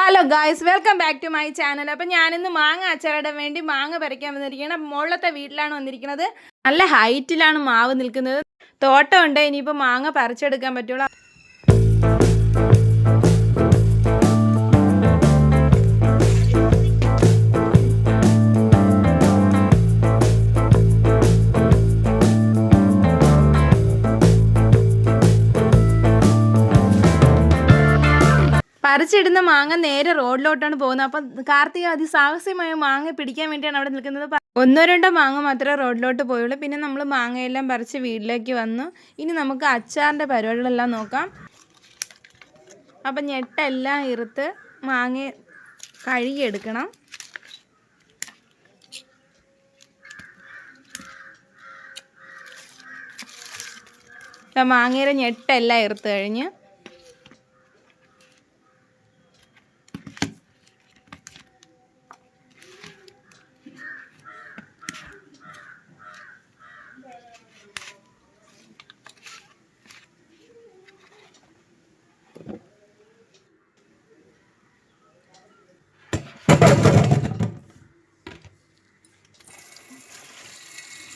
Hello guys welcome back to my channel അപ്പം ഞാനിന്ന് മാങ്ങ അച്ചാറിടാൻ വേണ്ടി മാങ്ങ പറിക്കാൻ വന്നിരിക്കുകയാണ്. അപ്പം മുകളിലത്തെ വീട്ടിലാണ് വന്നിരിക്കുന്നത്. നല്ല ഹൈറ്റിലാണ് മാവ് നിൽക്കുന്നത്. തോട്ടമുണ്ട് ഇനിയിപ്പോൾ മാങ്ങ പറിച്ചെടുക്കാൻ പറ്റുള്ളൂ. പറിച്ചിടുന്ന മാങ്ങ നേരെ റോഡിലോട്ടാണ് പോകുന്നത്. അപ്പം കാർത്തിക അതിസാഹസ്യമായ മാങ്ങ പിടിക്കാൻ വേണ്ടിയാണ് അവിടെ നിൽക്കുന്നത്. ഒന്നോ രണ്ടോ മാങ്ങ മാത്രമേ റോഡിലോട്ട് പോയുള്ളൂ. പിന്നെ നമ്മൾ മാങ്ങയെല്ലാം പറിച്ച് വീട്ടിലേക്ക് വന്നു. ഇനി നമുക്ക് അച്ചാറിന്റെ പരിപാടികളെല്ലാം നോക്കാം. അപ്പം ഞെട്ടെല്ലാം ഇറുത്ത് മാങ്ങ കഴുകിയെടുക്കണം. മാങ്ങയുടെ ഞെട്ടെല്ലാം ഇറുത്ത് കഴിഞ്ഞ്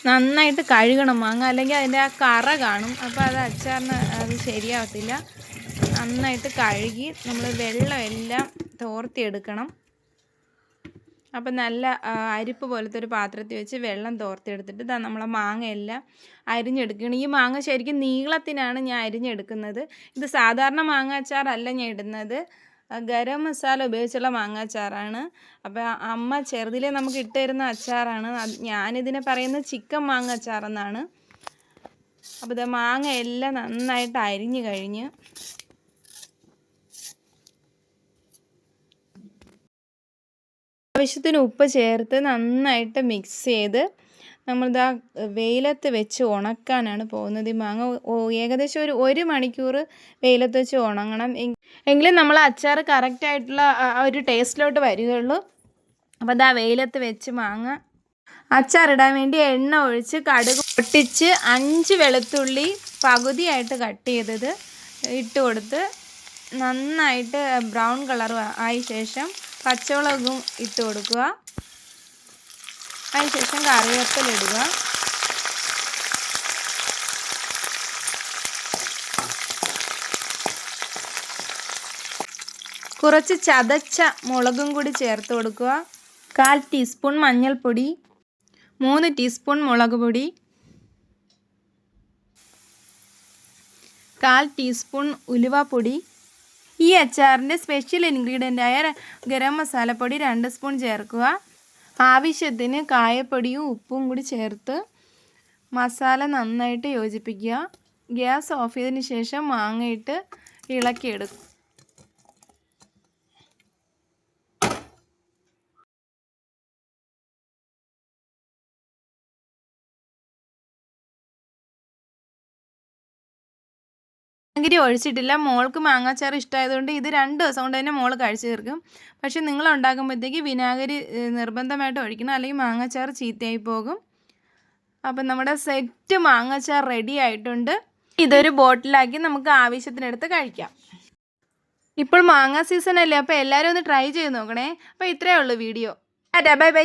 നന്നായിട്ട് കഴുകണം. മാങ്ങ അല്ലെങ്കിൽ അതിന്റെ ആ കറ കാണും. അപ്പോൾ അത് അച്ചാറിന് അത് ശരിയാവത്തില്ല. നന്നായിട്ട് കഴുകി നമ്മൾ വെള്ളമെല്ലാം തോർത്തിയെടുക്കണം. അപ്പം നല്ല അരിപ്പ് പോലത്തെ ഒരു പാത്രത്തിൽ വെച്ച് വെള്ളം തോർത്തിയെടുത്തിട്ട് ഇതാ നമ്മളെ മാങ്ങയെല്ലാം അരിഞ്ഞെടുക്കണം ഈ മാങ്ങ ശരിക്കും നീളത്തിനാണ് ഞാൻ അരിഞ്ഞെടുക്കുന്നത്. ഇത് സാധാരണ മാങ്ങ അച്ചാറല്ല ഞാൻ ഇടുന്നത്. ഗരം മസാല ഉപയോഗിച്ചുള്ള മാങ്ങ അച്ചാറാണ് അപ്പോൾ അമ്മ ചെറുതിലെ നമുക്ക് ഇട്ട് തരുന്ന അച്ചാറാണ് ഞാനിതിനെ പറയുന്നത് ചിക്കൻ മാങ്ങ അച്ചാറെന്നാണ് അപ്പോൾ ഇത് മാങ്ങ എല്ലാം നന്നായിട്ട് അരിഞ്ഞു കഴിഞ്ഞ്. ആവശ്യത്തിന് ഉപ്പ് ചേർത്ത് നന്നായിട്ട് മിക്സ് ചെയ്ത് നമ്മളിതാ വെയിലത്ത് വെച്ച് ഉണക്കാനാണ് പോകുന്നത്. ഈ മാങ്ങ ഏകദേശം ഒരു ഒരു മണിക്കൂർ വെയിലത്ത് വെച്ച് ഉണങ്ങണം. എങ്- എങ്കിലും നമ്മൾ അച്ചാർ കറക്റ്റായിട്ടുള്ള ഒരു ടേസ്റ്റിലോട്ട് വരികയുള്ളൂ. അപ്പോൾ ഇതാ വെയിലത്ത് വെച്ച് മാങ്ങ. അച്ചാറിടാൻ വേണ്ടി എണ്ണ ഒഴിച്ച് കടുക് പൊട്ടിച്ച് അഞ്ച് വെളുത്തുള്ളി പകുതിയായിട്ട് കട്ട് ചെയ്തത് ഇട്ട് കൊടുത്ത് നന്നായിട്ട് ബ്രൗൺ കളർ ആയ ശേഷം പച്ചമുളകും ഇട്ട് കൊടുക്കുക. അതിനുശേഷം കറിവേപ്പില ഇടുക. കുറച്ച് ചതച്ച മുളകും കൂടി ചേർത്ത് കൊടുക്കുക. കാൽ ടീസ്പൂൺ മഞ്ഞൾപ്പൊടി മൂന്ന് ടീസ്പൂൺ മുളക് പൊടി കാൽ ടീസ്പൂൺ ഉലുവപ്പൊടി ഈ അച്ചാറിന്റെ സ്പെഷ്യൽ ഇൻഗ്രീഡിയന്റായ ഗരം മസാലപ്പൊടി രണ്ട് സ്പൂൺ ചേർക്കുക. ആവശ്യത്തിന് കായപ്പൊടിയും ഉപ്പും കൂടി ചേർത്ത് മസാല നന്നായിട്ട് യോജിപ്പിക്കുക. ഗ്യാസ് ഓഫ് ചെയ്തതിന് ശേഷം മാങ്ങയിട്ട് ഇളക്കിയെടുക്കും. വിനാഗിരി ഒഴിച്ചിട്ടില്ല. മോൾക്ക് മാങ്ങാച്ചാർ ഇഷ്ടമായതുകൊണ്ട് ഇത് രണ്ട് ദിവസം കൊണ്ട് തന്നെ മോൾ കഴിച്ചു തീർക്കും. പക്ഷെ നിങ്ങൾ ഉണ്ടാക്കുമ്പോഴത്തേക്ക് വിനാഗിരി നിർബന്ധമായിട്ട് ഒഴിക്കണം. അല്ലെങ്കിൽ മാങ്ങാച്ചാർ ചീത്തയായി പോകും. അപ്പം നമ്മുടെ സെറ്റ് മാങ്ങാച്ചാർ റെഡി ആയിട്ടുണ്ട്. ഇതൊരു ബോട്ടിലാക്കി നമുക്ക് ആവശ്യത്തിനെടുത്ത് കഴിക്കാം. ഇപ്പോൾ മാങ്ങ സീസൺ അല്ലേ? അപ്പോൾ എല്ലാവരും ഒന്ന് ട്രൈ ചെയ്ത് നോക്കണേ. അപ്പോൾ ഇത്രയേ ഉള്ളൂ വീഡിയോ. Bye bye.